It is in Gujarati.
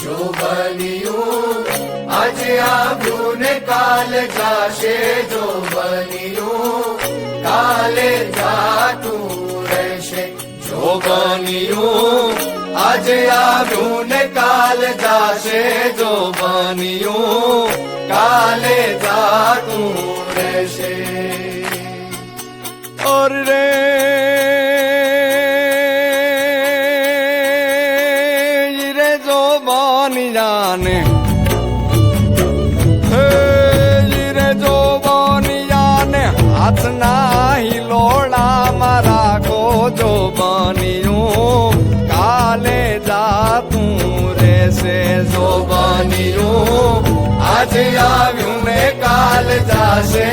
જો બન્યું આજે આવ્યું ને કાલ જાશે જો બન્યું કાલે જાતું રહેશે જો બન્યું આજે આવ્યું ને કાલ જાશે જો બન્યું કાલે જાતું રહેશે और रे જોવાની જાને. હે જીરે જોવાની જાને હાથ ના હિલોડા મારા ગોજો બન્યું કાલે જાતું રહેશે જો બન્યું આજે આવ્યું ને કાલ જાશે.